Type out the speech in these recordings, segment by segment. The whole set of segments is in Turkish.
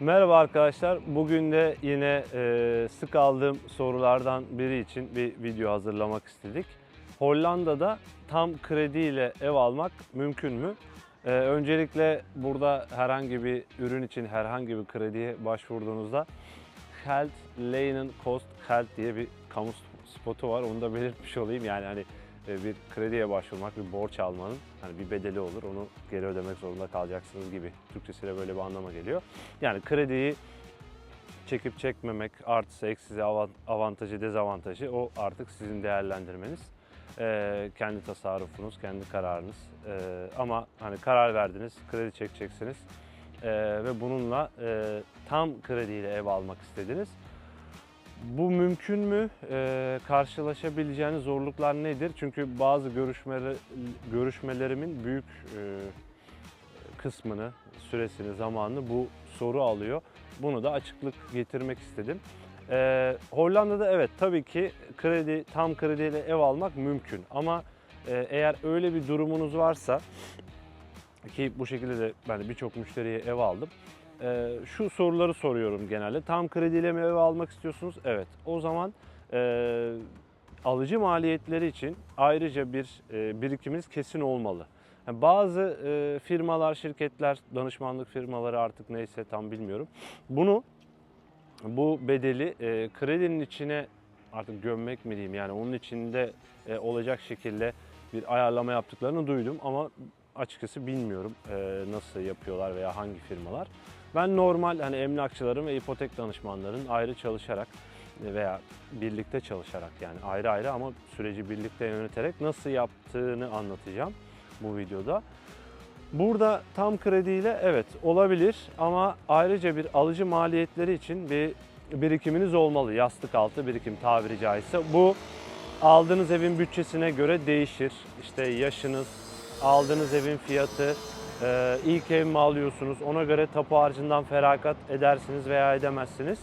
Merhaba arkadaşlar. Bugün de yine e, sık aldığım sorulardan biri için bir video hazırlamak istedik. Hollanda'da tam krediyle ev almak mümkün mü? E, öncelikle burada herhangi bir ürün için herhangi bir krediye başvurduğunuzda Geld Lenen Kost Geld diye bir kamu spotu var. Onu da belirtmiş olayım. Yani hani bir krediye başvurmak, bir borç almanın hani bir bedeli olur. Onu geri ödemek zorunda kalacaksınız gibi. Türkçesiyle böyle bir anlama geliyor. Yani krediyi çekip çekmemek artısı eksisi avant- avantajı dezavantajı o artık sizin değerlendirmeniz. Ee, kendi tasarrufunuz, kendi kararınız. Ee, ama hani karar verdiniz, kredi çekeceksiniz Ee, ve bununla e, tam krediyle ev almak istediniz. Bu mümkün mü? Ee, karşılaşabileceğiniz zorluklar nedir? Çünkü bazı görüşmeleri, görüşmelerimin büyük e, kısmını, süresini, zamanını bu soru alıyor. Bunu da açıklık getirmek istedim. Ee, Hollanda'da evet tabii ki kredi, tam krediyle ev almak mümkün. Ama e, eğer öyle bir durumunuz varsa ki bu şekilde de ben birçok müşteriye ev aldım. Ee, şu soruları soruyorum genelde. Tam krediyle mi ev almak istiyorsunuz? Evet. O zaman e, alıcı maliyetleri için ayrıca bir e, birikiminiz kesin olmalı. Yani bazı e, firmalar, şirketler, danışmanlık firmaları artık neyse tam bilmiyorum. Bunu bu bedeli e, kredinin içine artık gömmek mi diyeyim yani onun içinde e, olacak şekilde bir ayarlama yaptıklarını duydum ama açıkçası bilmiyorum e, nasıl yapıyorlar veya hangi firmalar. Ben normal hani emlakçıların ve ipotek danışmanların ayrı çalışarak veya birlikte çalışarak yani ayrı ayrı ama süreci birlikte yöneterek nasıl yaptığını anlatacağım bu videoda. Burada tam krediyle evet olabilir ama ayrıca bir alıcı maliyetleri için bir birikiminiz olmalı. Yastık altı birikim tabiri caizse. Bu aldığınız evin bütçesine göre değişir. İşte yaşınız, aldığınız evin fiyatı, e, ilk ev mi alıyorsunuz ona göre tapu harcından feragat edersiniz veya edemezsiniz.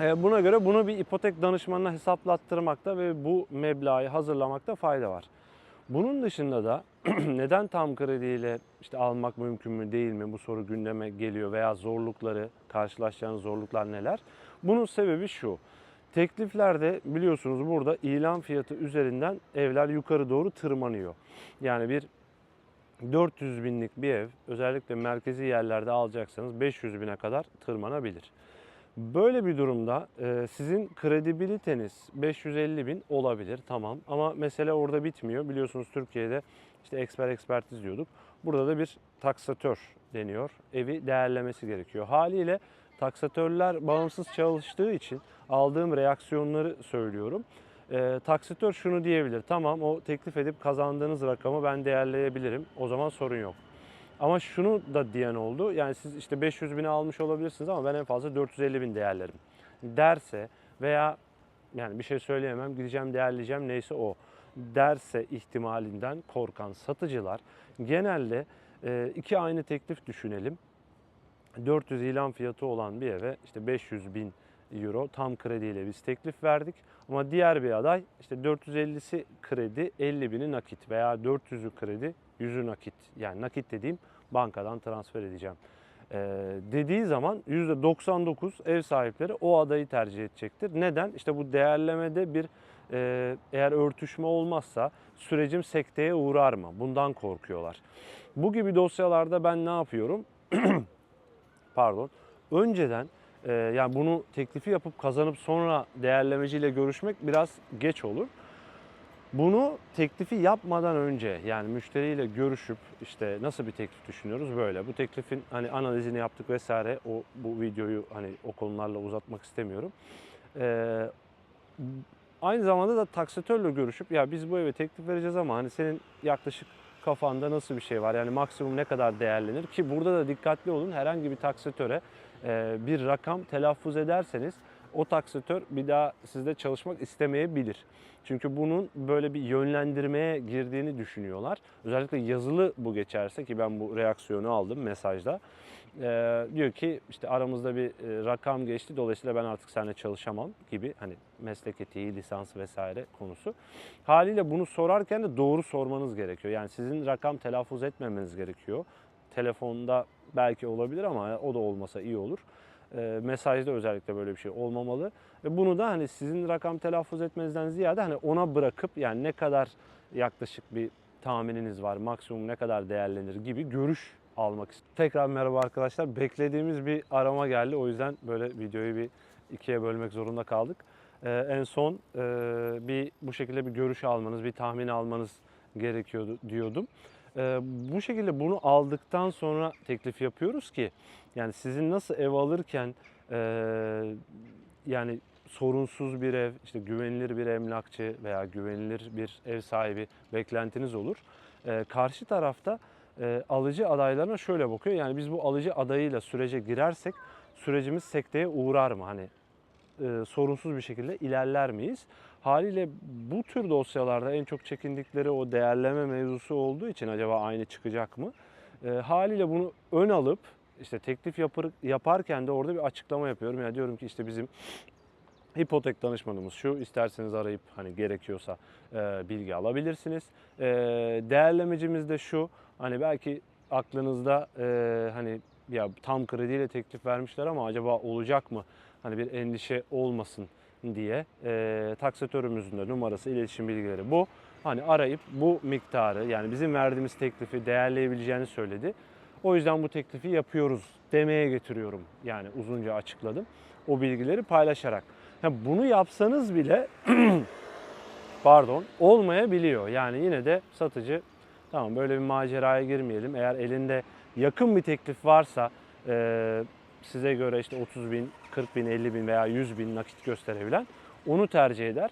E, Buna göre bunu bir ipotek danışmanına hesaplattırmakta ve bu meblağı hazırlamakta fayda var. Bunun dışında da neden tam krediyle işte almak mümkün mü değil mi bu soru gündeme geliyor veya zorlukları, karşılaşacağınız zorluklar neler? Bunun sebebi şu. Tekliflerde biliyorsunuz burada ilan fiyatı üzerinden evler yukarı doğru tırmanıyor. Yani bir 400 binlik bir ev özellikle merkezi yerlerde alacaksanız 500 bine kadar tırmanabilir. Böyle bir durumda e, sizin kredibiliteniz 550 bin olabilir tamam ama mesele orada bitmiyor. Biliyorsunuz Türkiye'de işte eksper ekspertiz diyorduk. Burada da bir taksatör deniyor. Evi değerlemesi gerekiyor. Haliyle taksatörler bağımsız çalıştığı için aldığım reaksiyonları söylüyorum. E, taksitör şunu diyebilir. Tamam o teklif edip kazandığınız rakamı ben değerleyebilirim. O zaman sorun yok. Ama şunu da diyen oldu. Yani siz işte 500 bini almış olabilirsiniz ama ben en fazla 450 bin değerlerim derse veya yani bir şey söyleyemem gideceğim değerleyeceğim neyse o derse ihtimalinden korkan satıcılar genelde e, iki aynı teklif düşünelim. 400 ilan fiyatı olan bir eve işte 500 bin euro tam krediyle biz teklif verdik. Ama diğer bir aday işte 450'si kredi 50 bini nakit veya 400'ü kredi 100'ü nakit. Yani nakit dediğim bankadan transfer edeceğim. Ee, dediği zaman %99 ev sahipleri o adayı tercih edecektir. Neden? İşte bu değerlemede bir e, eğer örtüşme olmazsa sürecim sekteye uğrar mı? Bundan korkuyorlar. Bu gibi dosyalarda ben ne yapıyorum? Pardon. Önceden e, yani bunu teklifi yapıp kazanıp sonra değerlemeciyle görüşmek biraz geç olur. Bunu teklifi yapmadan önce yani müşteriyle görüşüp işte nasıl bir teklif düşünüyoruz böyle. Bu teklifin hani analizini yaptık vesaire. O bu videoyu hani o konularla uzatmak istemiyorum. Ee, aynı zamanda da taksitörle görüşüp ya biz bu eve teklif vereceğiz ama hani senin yaklaşık kafanda nasıl bir şey var? Yani maksimum ne kadar değerlenir ki burada da dikkatli olun. Herhangi bir taksitöre e, bir rakam telaffuz ederseniz o taksitör bir daha sizde çalışmak istemeyebilir. Çünkü bunun böyle bir yönlendirmeye girdiğini düşünüyorlar. Özellikle yazılı bu geçerse ki ben bu reaksiyonu aldım mesajda. Ee, diyor ki işte aramızda bir e, rakam geçti dolayısıyla ben artık seninle çalışamam gibi hani meslek etiği, lisans vesaire konusu. Haliyle bunu sorarken de doğru sormanız gerekiyor. Yani sizin rakam telaffuz etmemeniz gerekiyor. Telefonda belki olabilir ama o da olmasa iyi olur. E, mesajda özellikle böyle bir şey olmamalı. Ve bunu da hani sizin rakam telaffuz etmenizden ziyade hani ona bırakıp yani ne kadar yaklaşık bir tahmininiz var, maksimum ne kadar değerlenir gibi görüş almak istiyorum. Tekrar merhaba arkadaşlar. Beklediğimiz bir arama geldi. O yüzden böyle videoyu bir ikiye bölmek zorunda kaldık. Ee, en son e, bir bu şekilde bir görüş almanız, bir tahmin almanız gerekiyordu diyordum. Ee, bu şekilde bunu aldıktan sonra teklif yapıyoruz ki yani sizin nasıl ev alırken e, yani sorunsuz bir ev, işte güvenilir bir emlakçı veya güvenilir bir ev sahibi beklentiniz olur. Ee, karşı tarafta e, alıcı adaylarına şöyle bakıyor. Yani biz bu alıcı adayıyla sürece girersek sürecimiz sekteye uğrar mı? Hani e, sorunsuz bir şekilde ilerler miyiz? Haliyle bu tür dosyalarda en çok çekindikleri o değerleme mevzusu olduğu için acaba aynı çıkacak mı? E, haliyle bunu ön alıp işte teklif yapır, yaparken de orada bir açıklama yapıyorum. Yani diyorum ki işte bizim hipotek danışmanımız şu isterseniz arayıp hani gerekiyorsa e, bilgi alabilirsiniz. E, değerlemecimiz de şu hani belki aklınızda e, hani ya tam krediyle teklif vermişler ama acaba olacak mı? Hani bir endişe olmasın diye e, taksatörümüzün de numarası, iletişim bilgileri bu. Hani arayıp bu miktarı yani bizim verdiğimiz teklifi değerleyebileceğini söyledi. O yüzden bu teklifi yapıyoruz demeye getiriyorum. Yani uzunca açıkladım. O bilgileri paylaşarak. Ha, bunu yapsanız bile pardon olmayabiliyor. Yani yine de satıcı tamam böyle bir maceraya girmeyelim. Eğer elinde yakın bir teklif varsa e, size göre işte 30 bin, 40 bin, 50 bin veya 100 bin nakit gösterebilen onu tercih eder.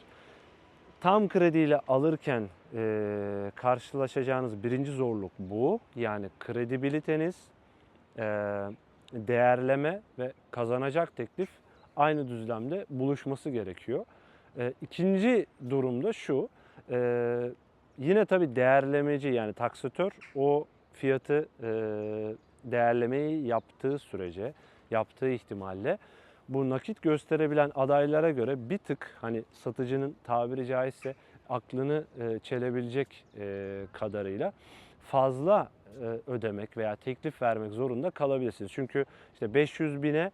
Tam krediyle alırken e, karşılaşacağınız birinci zorluk bu. Yani kredibiliteniz, e, değerleme ve kazanacak teklif aynı düzlemde buluşması gerekiyor. E, ikinci durumda şu, e, yine tabii değerlemeci yani taksatör o fiyatı e, değerlemeyi yaptığı sürece, yaptığı ihtimalle bu nakit gösterebilen adaylara göre bir tık hani satıcının tabiri caizse aklını e, çelebilecek e, kadarıyla fazla e, ödemek veya teklif vermek zorunda kalabilirsiniz. Çünkü işte 500 bine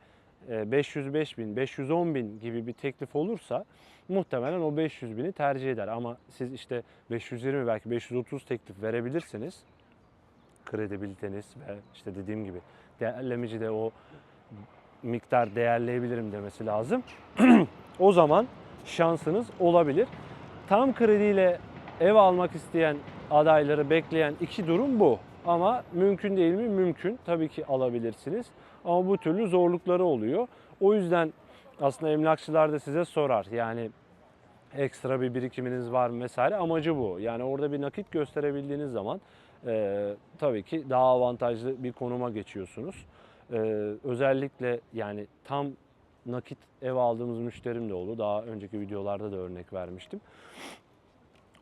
e, 505 bin, 510 bin gibi bir teklif olursa muhtemelen o 500 bini tercih eder. Ama siz işte 520 belki 530 teklif verebilirsiniz. Kredibiliteniz ve işte dediğim gibi değerlemeci de o miktar değerleyebilirim demesi lazım. o zaman şansınız olabilir. Tam krediyle ev almak isteyen adayları bekleyen iki durum bu. Ama mümkün değil mi? Mümkün. Tabii ki alabilirsiniz. Ama bu türlü zorlukları oluyor. O yüzden aslında emlakçılar da size sorar. Yani ekstra bir birikiminiz var mı vesaire. Amacı bu. Yani orada bir nakit gösterebildiğiniz zaman e, tabii ki daha avantajlı bir konuma geçiyorsunuz. E, özellikle yani tam nakit ev aldığımız müşterim de oldu. Daha önceki videolarda da örnek vermiştim.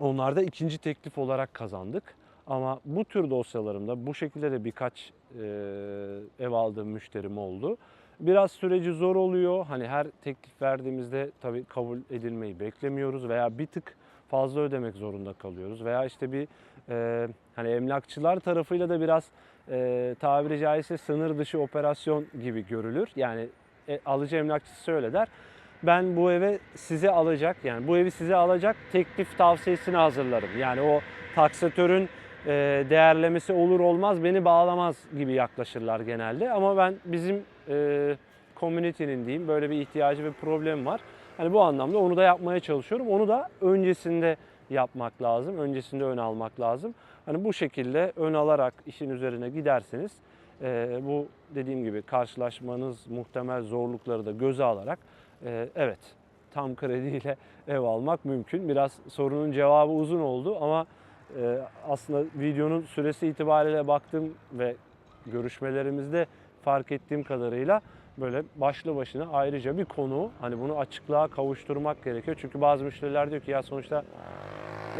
Onlarda ikinci teklif olarak kazandık. Ama bu tür dosyalarımda bu şekilde de birkaç e, ev aldığım müşterim oldu. Biraz süreci zor oluyor. Hani her teklif verdiğimizde tabii kabul edilmeyi beklemiyoruz veya bir tık fazla ödemek zorunda kalıyoruz. Veya işte bir e, hani emlakçılar tarafıyla da biraz e, tabiri caizse sınır dışı operasyon gibi görülür. Yani e, alıcı emlakçısı öyle der. Ben bu eve size alacak yani bu evi size alacak teklif tavsiyesini hazırlarım. Yani o taksatörün e, değerlemesi olur olmaz beni bağlamaz gibi yaklaşırlar genelde. Ama ben bizim e, community'nin diyeyim böyle bir ihtiyacı ve problem var. Hani bu anlamda onu da yapmaya çalışıyorum. Onu da öncesinde yapmak lazım. Öncesinde ön almak lazım. Hani bu şekilde ön alarak işin üzerine giderseniz e, bu dediğim gibi karşılaşmanız muhtemel zorlukları da göze alarak e, evet tam krediyle ev almak mümkün. Biraz sorunun cevabı uzun oldu ama e, aslında videonun süresi itibariyle baktım ve görüşmelerimizde fark ettiğim kadarıyla böyle başlı başına ayrıca bir konu. Hani bunu açıklığa kavuşturmak gerekiyor. Çünkü bazı müşteriler diyor ki ya sonuçta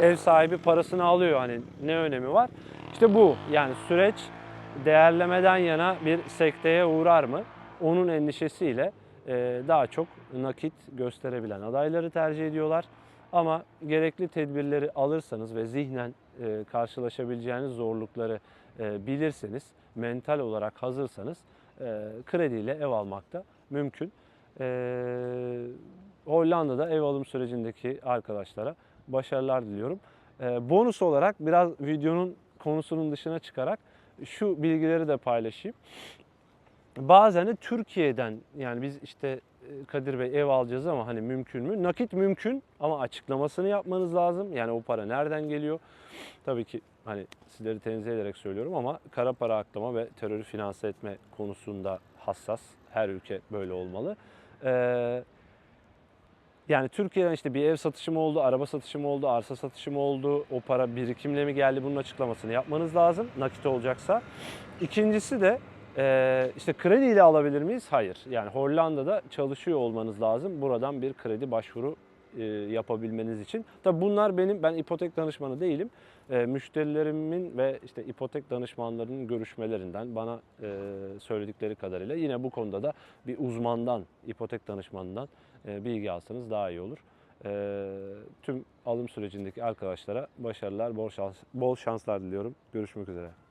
ev sahibi parasını alıyor hani ne önemi var? İşte bu yani süreç değerlemeden yana bir sekteye uğrar mı? Onun endişesiyle e, daha çok nakit gösterebilen adayları tercih ediyorlar. Ama gerekli tedbirleri alırsanız ve zihnen e, karşılaşabileceğiniz zorlukları e, bilirseniz mental olarak hazırsanız krediyle ev almak da mümkün. Hollanda'da ev alım sürecindeki arkadaşlara başarılar diliyorum. E, bonus olarak biraz videonun konusunun dışına çıkarak şu bilgileri de paylaşayım. Bazen de Türkiye'den yani biz işte e, Kadir Bey ev alacağız ama hani mümkün mü? Nakit mümkün ama açıklamasını yapmanız lazım. Yani o para nereden geliyor? Tabii ki hani sizleri tenzih ederek söylüyorum ama kara para aklama ve terörü finanse etme konusunda hassas. Her ülke böyle olmalı. Ee, yani Türkiye'den işte bir ev satışı mı oldu, araba satışı mı oldu, arsa satışı mı oldu, o para birikimle mi geldi bunun açıklamasını yapmanız lazım nakit olacaksa. İkincisi de e, işte krediyle alabilir miyiz? Hayır. Yani Hollanda'da çalışıyor olmanız lazım. Buradan bir kredi başvuru yapabilmeniz için. Tabii bunlar benim, ben ipotek danışmanı değilim. E, müşterilerimin ve işte ipotek danışmanlarının görüşmelerinden bana e, söyledikleri kadarıyla yine bu konuda da bir uzmandan, ipotek danışmanından e, bilgi alsanız daha iyi olur. E, tüm alım sürecindeki arkadaşlara başarılar, bol şans, bol şanslar diliyorum. Görüşmek üzere.